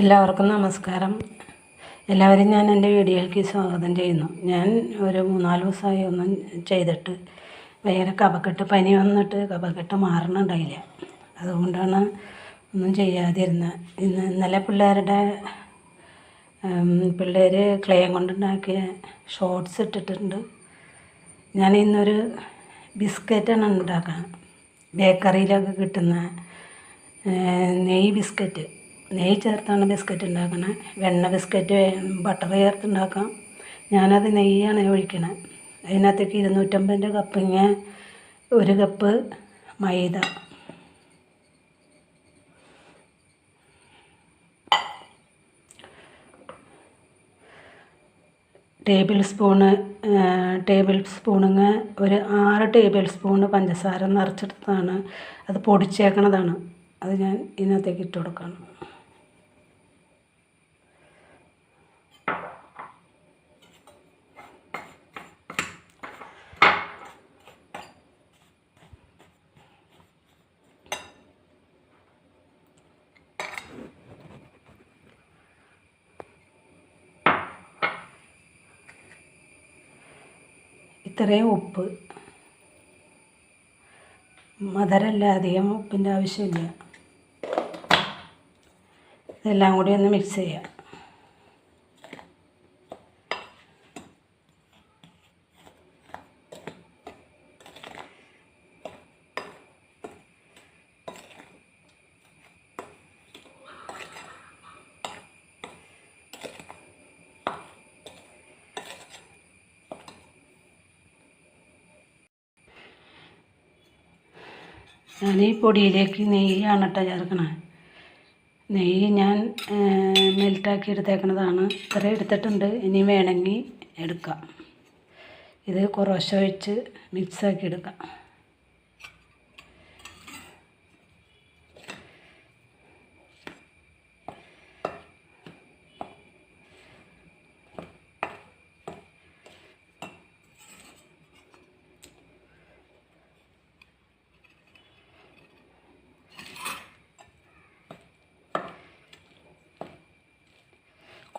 എല്ലാവർക്കും നമസ്കാരം. എല്ലാവരും ഞാൻ എന്റെ വീഡിയോയിലേക്ക് സ്വാഗതം ചെയ്യുന്നു. ഞാൻ ഒരു മൂന്നാൽ ദിവസമായി ഒന്നും ചെയ്തിട്ട് ഭയങ്കര കപക്കെട്ട് പനി വന്നിട്ട് കപക്കെട്ട് മാറണുണ്ടായില്ല. അതുകൊണ്ടാണ് ഒന്നും ചെയ്യാതിരുന്നത് ഇന്ന് ഇന്നലെ പിള്ളേരുടെ പിള്ളേർ ക്ലേയം കൊണ്ടുണ്ടാക്കിയ ഷോർട്ട്സ് ഇട്ടിട്ടുണ്ട്. ഞാൻ ഇന്നൊരു ബിസ്ക്കറ്റാണ് ഉണ്ടാക്കുന്നത് ബേക്കറിയിലൊക്കെ കിട്ടുന്ന നെയ് ബിസ്ക്കറ്റ്. നെയ്യ് ചേർത്താണ് ബിസ്ക്കറ്റ് ഉണ്ടാക്കുന്നത് വെണ്ണ ബിസ്ക്കറ്റ് ബട്ടർ ചേർത്ത് ഉണ്ടാക്കാം. ഞാനത് നെയ്യാണ് ഒഴിക്കണത് അതിനകത്തേക്ക് ഇരുന്നൂറ്റമ്പതിന്റെ കപ്പിങ്ങ ഒരു cup maida. Table spoon table സ്പൂണിങ് ഒരു ആറ് ടേബിൾ സ്പൂണ് പഞ്ചസാര നിറച്ചെടുത്തതാണ് അത് പൊടിച്ചേക്കണതാണ്. അത് ഞാൻ ഇതിനകത്തേക്ക് ഇട്ട് കൊടുക്കണം. ഇത്രയും ഉപ്പ്. മധുരമല്ല അധികം ഉപ്പിന്റെ ആവശ്യമില്ല. ഇതെല്ലാം കൂടി ഒന്ന് മിക്സ് ചെയ്യാം. ഞാൻ ഈ പൊടിയിലേക്ക് നെയ്യാണ് കേട്ടോ ചേർക്കണത് നെയ്യ് ഞാൻ മെൽറ്റാക്കി എടുത്തേക്കണതാണ്. ഇത്ര എടുത്തിട്ടുണ്ട്. ഇനി വേണമെങ്കിൽ എടുക്കാം. ഇത് കുറേശ്ശെ ഒഴിച്ച് മിക്സാക്കി എടുക്കാം.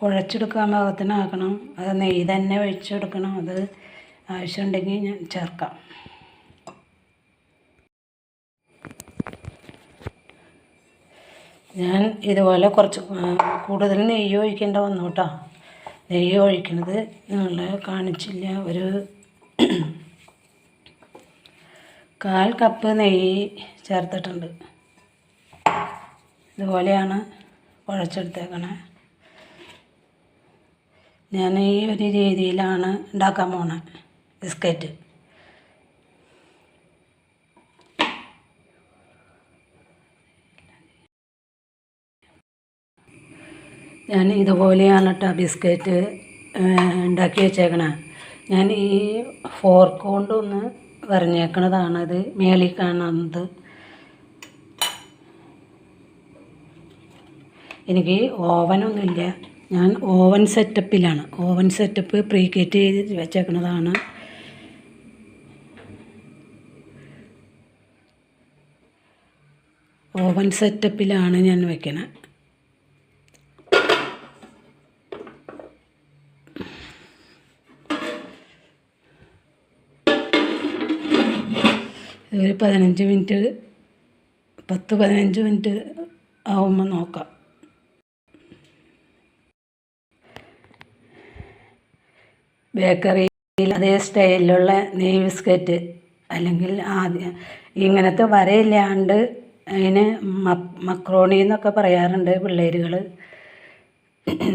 കുഴച്ചെടുക്കാൻ പാകത്തിനാക്കണം. അത് നെയ്യ് തന്നെ ഒഴിച്ചെടുക്കണം. അത് ആവശ്യമുണ്ടെങ്കിൽ ഞാൻ ചേർക്കാം. ഞാൻ ഇതുപോലെ കുറച്ച് കൂടുതൽ നെയ്യ് ഒഴിക്കേണ്ട വന്നു കേട്ടോ. നെയ്യ് ഒഴിക്കണത് നിങ്ങളെ കാണിച്ചില്ല. ഒരു കാൽ കപ്പ് നെയ്യ് ചേർത്തിട്ടുണ്ട്. ഇതുപോലെയാണ് കുഴച്ചെടുത്തേക്കണേ. ഞാൻ ഈ ഒരു രീതിയിലാണ് ഉണ്ടാക്കാൻ പോണത് ബിസ്ക്കറ്റ്. ഞാൻ ഇതുപോലെയാണ് കേട്ടോ ബിസ്ക്കറ്റ് ഉണ്ടാക്കി വെച്ചേക്കണേ. ഞാൻ ഈ ഫോർക്ക് കൊണ്ടൊന്ന് വരഞ്ഞേക്കണതാണത് മേളിൽ കാണുന്നത് എനിക്ക് ഓവനൊന്നുമില്ല. ഞാൻ ഓവൻ സെറ്റപ്പിലാണ് ഓവൻ സെറ്റപ്പ് പ്രീകേറ്റ് ചെയ്ത് വെച്ചേക്കുന്നതാണ് ഓവൻ സെറ്റപ്പിലാണ് ഞാൻ വെക്കണത് ഒരു പതിനഞ്ച് മിനിറ്റ് പത്ത് പതിനഞ്ച് മിനിറ്റ് ആവുമ്പോൾ നോക്കാം. ബേക്കറിയിൽ അതേ സ്റ്റൈലിലുള്ള നെയ് ബിസ്ക്കറ്റ് അല്ലെങ്കിൽ ആദ്യം ഇങ്ങനത്തെ വരയില്ലാണ്ട് അതിന് മക്രോണി എന്നൊക്കെ പറയാറുണ്ട് പിള്ളേരുകൾ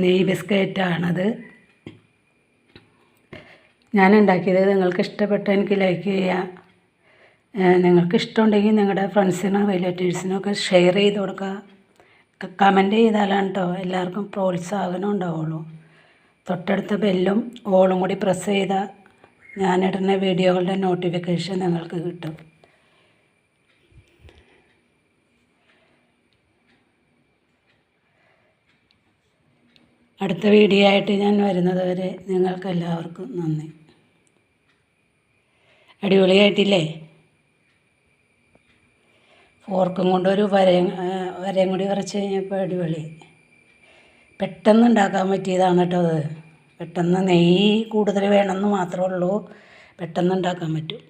നെയ് ബിസ്ക്കറ്റാണത്. ഞാൻ ഉണ്ടാക്കിയത് നിങ്ങൾക്ക് ഇഷ്ടപ്പെട്ട എനിക്ക് ലൈക്ക് ചെയ്യുക. നിങ്ങൾക്ക് ഇഷ്ടമുണ്ടെങ്കിൽ നിങ്ങളുടെ ഫ്രണ്ട്സിനും റിലേറ്റീവ്സിനും ഒക്കെ ഷെയർ ചെയ്ത് കൊടുക്കുക. കമന്റ് ചെയ്താലാണ് കേട്ടോ എല്ലാവർക്കും പ്രോത്സാഹനം ഉണ്ടാവുള്ളൂ. തൊട്ടടുത്ത ബെല്ലും ഓളും കൂടി പ്രസ് ചെയ്താൽ ഞാനിടുന്ന വീഡിയോകളുടെ നോട്ടിഫിക്കേഷൻ നിങ്ങൾക്ക് കിട്ടും. അടുത്ത വീഡിയോ ആയിട്ട് ഞാൻ വരുന്നത് വരെ നിങ്ങൾക്ക് എല്ലാവർക്കും നന്ദി. അടിപൊളിയായിട്ടില്ലേ? ഫോർക്കും കൊണ്ടൊരു വരയും വരയും കൂടി വരച്ച് കഴിഞ്ഞപ്പോൾ അടിപൊളി. പെട്ടെന്ന് ഉണ്ടാക്കാൻ പറ്റിയതാണ് കേട്ടോ അത്. പെട്ടെന്ന് നെയ്യ് കൂടുതൽ വേണമെന്ന് മാത്രമേ ഉള്ളൂ. പെട്ടെന്ന് ഉണ്ടാക്കാൻ പറ്റും.